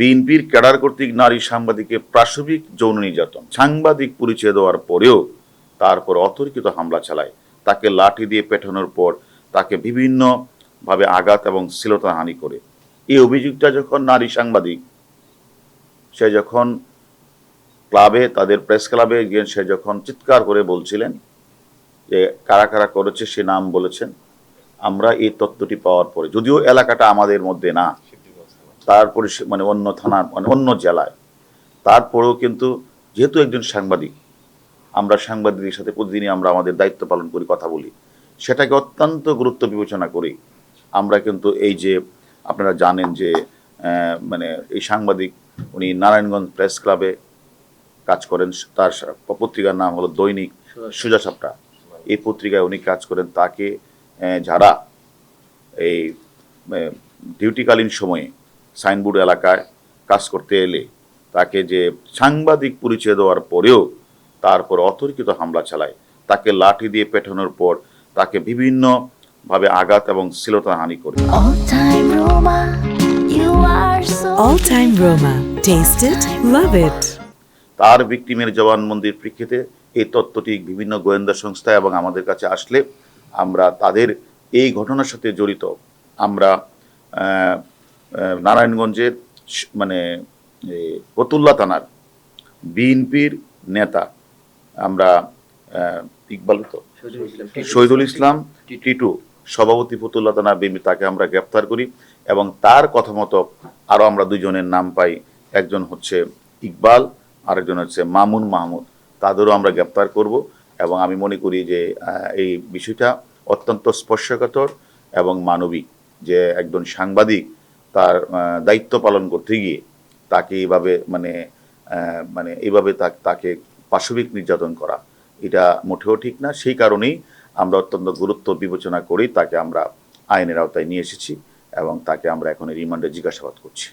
বিএনপির ক্যাডার কর্তৃক নারী সাংবাদিককে প্রাসবিক যৌন নির্যাতন। সাংবাদিক পরিচয় দেওয়ার পরেও তারপর অতর্কিত হামলা চালায়। তাকে লাঠি দিয়ে পেটানোর পর তাকে বিভিন্নভাবে আঘাত এবং শ্লীলতাহানি করে। এই অভিযোগটা যখন নারী সাংবাদিক, সে যখন ক্লাবে, তাদের প্রেস ক্লাবে গিয়ে সে যখন চিৎকার করে বলছিলেন যে কারা কারা করেছে সে নাম বলেছেন, আমরা এই তত্ত্বটি পাওয়ার পরে, যদিও এলাকাটা আমাদের মধ্যে না সে- মানে অন্য থানার মানে অন্য জেলায়। তারপরেও কিন্তু যেহেতু একজন সাংবাদিক, আমরা সাংবাদিকদের সাথে প্রতিদিনই আমরা আমাদের দায়িত্ব পালন করি, কথা বলি। সেটাকে অত্যন্ত গুরুত্ব বিবেচনা করি আমরা কিন্তু এই যে আপনারা জানেন যে মানে এই সাংবাদিক উনি নারায়ণগঞ্জ প্রেস ক্লাবে কাজ করেন, তার পত্রিকার নাম হলো দৈনিক সুজা সাপটা। এই পত্রিকায় উনি কাজ করেন, তাকে যারা এই ডিউটিকালীন সময়ে সাইনবোর্ড এলাকায় কাজ করতে এলে তাকে যে সাংবাদিক পরিচয় দেওয়ার পরেও তারপর অতর্কিত হামলা চালায়। তাকে লাঠি দিয়ে পেটানোর পর তাকে বিভিন্নভাবে আঘাত এবং শ্লীলতাহানি করে. তার ভিক্টিমের জবানবন্দির প্রেক্ষিতে এই তথ্যটি বিভিন্ন গোয়েন্দা সংস্থা এবং আমাদের কাছে আসলে আমরা তাদের এই ঘটনার সাথে জড়িত। আমরা নারায়ণগঞ্জের মানে ফতুল্লা থানার বিএনপির নেতা আমরা ইকবাল তো? শহীদুল ইসলাম টিটু। সভাপতি ফতুল্লা থানা বিএনপি তাকে আমরা গ্রেপ্তার করি এবং তার কথা মতো আরও আমরা দুজনের নাম পাই। একজন হচ্ছে ইকবাল আরেকজন হচ্ছে মামুন মাহমুদ। তাদেরও আমরা গ্রেপ্তার করব এবং আমি মনে করি যে এই বিষয়টা অত্যন্ত স্পর্শকাতর এবং মানবিক যে একজন সাংবাদিক তার দায়িত্ব পালন করতে গিয়ে তাকে এইভাবে মানে মানে এইভাবে তাকে পাশবিক নির্যাতন করা, এটা মোটেও ঠিক না। সেই কারণেই আমরা অত্যন্ত গুরুত্ব বিবেচনা করেই তাকে আমরা আইনের আওতায় নিয়ে এসেছি এবং তাকে আমরা এখন রিমান্ডে জিজ্ঞাসাবাদ করছি।